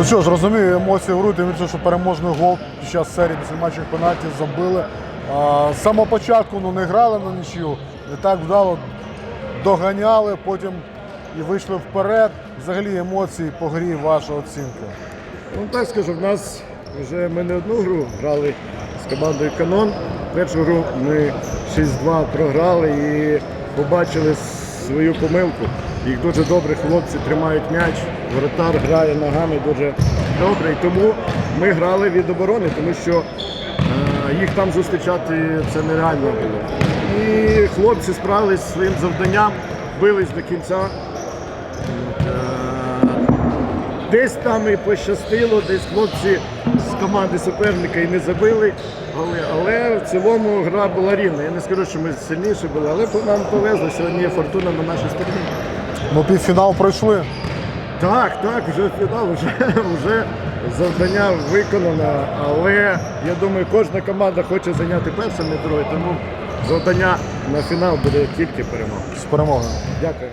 Ну що ж, розумію, емоції в тим більше, що переможний гол під час серії після пенальті забили. З самого початку ну, не грали на нічию, не так вдало доганяли, потім і вийшли вперед. Взагалі емоції по грі, ваша оцінка. Ну так скажу, в нас вже ми не одну гру грали з командою Канон. Першу гру ми 6-2 програли і побачили свою помилку. Їх дуже добре хлопці тримають м'яч, воротар грає ногами дуже добре. І тому ми грали від оборони, тому що е, їх там зустрічати це нереально було. І хлопці справились зі своїм завданням, бились до кінця. Е, Десь там і пощастило, десь хлопці з команди суперника і не забили. Але, але в цілому гра була рівна. Я не скажу, що ми сильніші були, але нам повезло. Сьогодні є фортуна на нашій стороні. Ну, півфінал пройшли. Так, так, вже фінал, вже, вже завдання виконано. Але я думаю, кожна команда хоче зайняти перше, не друге. Тому завдання на фінал буде тільки перемога. З перемогою. Дякую.